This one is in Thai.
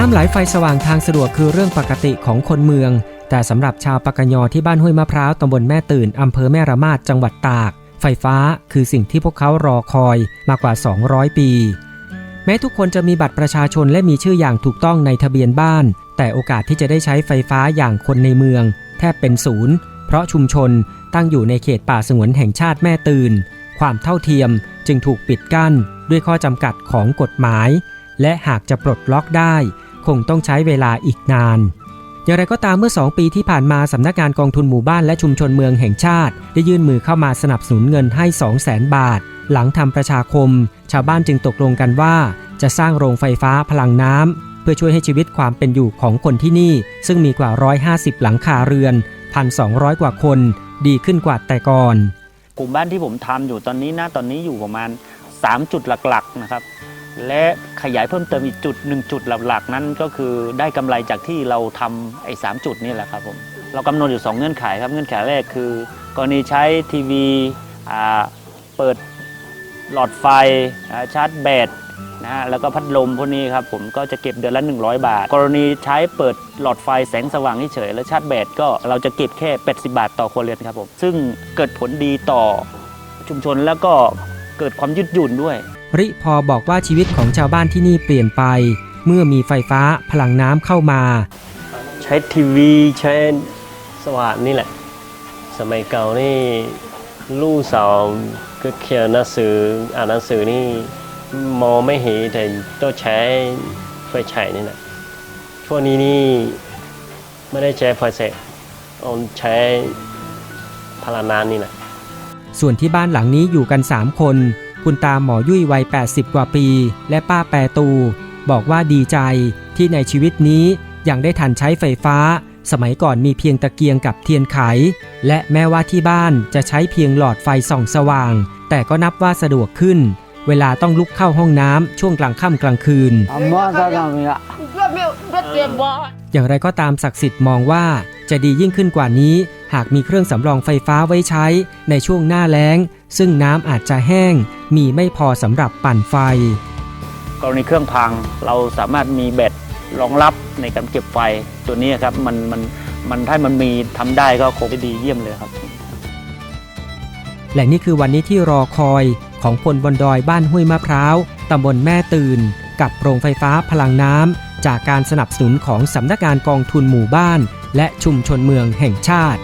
น้ำไหลไฟสว่างทางสะดวกคือเรื่องปกติของคนเมือง แต่สำหรับชาวปากกยอที่บ้านห้วยมะพร้าวตำบลแม่ตื่นอำเภอแม่ระมาดจังหวัดตาก ไฟฟ้าคือสิ่งที่พวกเขารอคอยมากว่า 200 ปี แม้ทุกคนจะมีบัตรประชาชนและมีชื่ออย่างถูกต้องในทะเบียนบ้าน แต่โอกาสที่จะได้ใช้ไฟฟ้าอย่างคนในเมือง แทบเป็นศูนย์ เพราะชุมชนตั้งอยู่ในเขตป่าสงวนแห่งชาติแม่ตื่น ความเท่าเทียมจึงถูกปิดกั้น ด้วยข้อจำกัดของกฎหมาย และหากจะปลดล็อกได้ คงต้องใช้เวลาอีกนาน อย่างไรก็ตามเมื่อ 2 ปีที่ผ่านมาสำนักงานกองทุนหมู่บ้านและชุมชนเมืองแห่งชาติ ได้ยื่นมือเข้ามาสนับสนุนเงินให้ 2 0 0แสนบาท หลังทำประชาคม ชาวบ้านจึงตกลงกันว่า จะสร้างโรงไฟฟ้าพลังน้ำเพื่อช่วยให้ชีวิตความเป็นอยู่ของคนที่นี่ ซึ่งมีกว่า 150 หลังคาเรือน 1,200 กว่าคน ดีขึ้นกว่าแต่ก่อนกลุ่มบ้านที่ผมทำอยู่ตอนนี้นะตอนนี้อยู่ประมาณ 3 จุดหลักๆนะครับ และขยายเพิ่มเติมอีกจุดหนึ่งจุดหลักๆ นั้นก็คือได้กำไรจากที่เราทำไอ้สามจุดนี่แหละครับผมเรากำหนดอยู่ 2 เงื่อนไขครับเงื่อนไขแรกคือกรณีใช้ทีวีเปิดหลอดไฟชาร์จแบตนะฮะแล้วก็พัดลมพวกนี้ครับผมก็จะเก็บเดือนละ 100 บาท กรณีใช้เปิดหลอดไฟแสงสว่างเฉยแล้วชาร์จแบตก็เราจะเก็บแค่ 80 บาทต่อครัวเรือนครับผมซึ่งเกิดผลดีต่อชุมชนแล้วก็เกิดความยืดหยุ่นด้วย ริพอบอกว่าชีวิตของชาวบ้านที่นี่เปลี่ยนไป เมื่อมีไฟฟ้าพลังน้ำเข้ามา ใช้ทีวีใช้สว่านนี่แหละ สมัยเก่านี่ลูกสาวก็เขียนหนังสืออ่านหนังสือนี่มองไม่เห็นแต่ต้องใช้ไฟฉายนี่แหละช่วงนี้นี่ไม่ได้ใช้ไฟแสงเอาใช้พลังน้ำนี่แหละส่วนที่บ้านหลังนี้อยู่กัน 3 คน คุณตาหมอยุ่ยวัย 80 กว่าปี และป้าแปรตู บอกว่าดีใจที่ในชีวิตนี้ยังได้ทันใช้ไฟฟ้า สมัยก่อนมีเพียงตะเกียงกับเทียนไข และแม้ว่าที่บ้านจะใช้เพียงหลอดไฟส่องสว่าง แต่ก็นับว่าสะดวกขึ้น เวลาต้องลุกเข้าห้องน้ำช่วงกลางค่ำกลางคืน Amma ta da mi ya. อย่างไรก็ตามศักดิ์สิทธิ์มองว่าจะดียิ่งขึ้นกว่านี้ หากมีเครื่องสำรองไฟฟ้าไว้ใช้ในช่วงหน้าแล้ง ซึ่งน้ำอาจจะแห้ง มีไม่พอสำหรับปั่นไฟ กรณีเครื่องพังเราสามารถมีแบตรองรับในการเก็บไฟตัวนี้ครับมันมันมันถ้ามันมีทำได้ก็คงจะดีเยี่ยมเลยครับ และนี่คือวันนี้ที่รอคอยของคนบนดอยบ้านห้วยมะพร้าวตำบลแม่ตื่น กับโรงไฟฟ้าพลังน้ำจากการสนับสนุนของสำนักงานกองทุนหมู่บ้าน และชุมชนเมืองแห่งชาติ